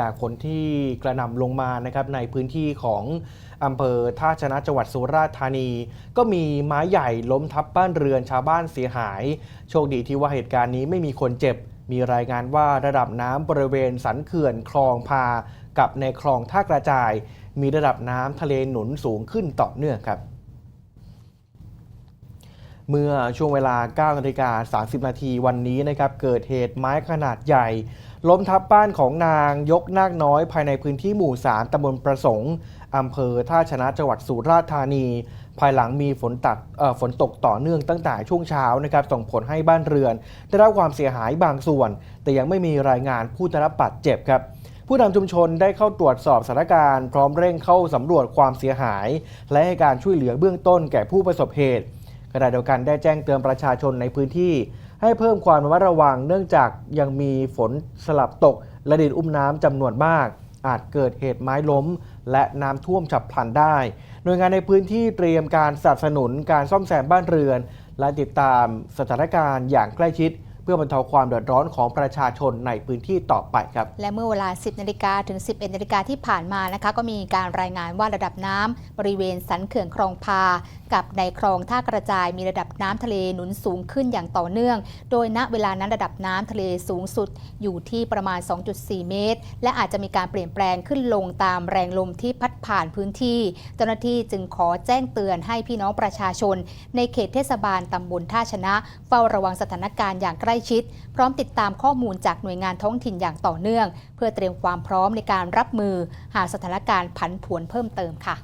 จากฝนที่กระหน่ำลงมานะครับในพื้นที่ของอำเภอท่าชนะจังหวัดสุราษฎร์ธานี ก็มีไม้ใหญ่ล้มทับบ้านเรือนชาวบ้านเสียหาย โชคดีที่ว่าเหตุการณ์นี้ไม่มีคนเจ็บ มีรายงานว่าระดับน้ำบริเวณสันเขื่อนคลองพา กับในคลองท่ากระจาย มีระดับน้ำทะเลหนุนสูงขึ้นต่อเนื่องครับเมื่อช่วงเวลา9นาฬิกา30 นาทีวันนี้นะครับ เกิดเหตุไม้ขนาดใหญ่ ล้มทับบ้านของนางยกนาคน้อยภายในพื้นที่หมู่ 3ตำบลประสงค์อำเภอท่าชนะจังหวัดสุราษฎร์ธานี ภายหลังมีฝนตักฝนตกต่อเนื่องตั้งแต่ช่วงเช้านะครับส่งผลให้บ้านเรือน ได้รับความเสียหายบางส่วน แต่ยังไม่มีรายงานผู้ได้รับบาดเจ็บครับผู้นำชุมชนได้เข้าตรวจสอบสถานการณ์พร้อมเร่งเข้าสำรวจความเสียหาย และให้การช่วยเหลือเบื้องต้นแก่ผู้ประสบเหตุขณะเดียวกันได้แจ้งเตือนประชาชนในพื้นที่ ให้เพิ่มความระมัดระวังเนื่องจากยังมีฝนสลับตกและดินอุ้มน้ำจำนวนมาก อาจเกิดเหตุไม้ล้ม และน้ำท่วมฉับพลันได้ หน่วยงานในพื้นที่เตรียมการสนับสนุนการซ่อมแซมบ้านเรือน และติดตามสถานการณ์อย่างใกล้ชิด เพื่อบรรเทาความเดือดร้อนของประชาชนในพื้นที่ต่อไปครับ และเมื่อเวลา 10นาฬิกาถึง 11นาฬิกาที่ผ่านมานะคะ ก็มีการรายงานว่าระดับน้ำบริเวณสันเขื่อนคลองพา กับในคลองท่ากระจายมีระดับน้ำทะเลหนุนสูงขึ้นอย่างต่อเนื่อง โดยณเวลานั้นระดับน้ำทะเลสูงสุดอยู่ที่ประมาณ 2.4 เมตร และอาจจะมีการเปลี่ยนแปลงขึ้นลงตามแรงลมที่พัดผ่านพื้นที่ เจ้าหน้าที่จึงขอแจ้งเตือนให้พี่น้องประชาชน ในเขตเทศบาลตำบลท่าชนะ เฝ้าระวังสถานการณ์อย่างใกลล้ชิด พร้อมติดตามข้อมูลจากหน่วยงานท้องถิ่นอย่างต่อเนื่อง เพื่อเตรียมความพร้อมในการรับมือ หากสถานการณ์ผันผวนเพิ่มเติมค่ะ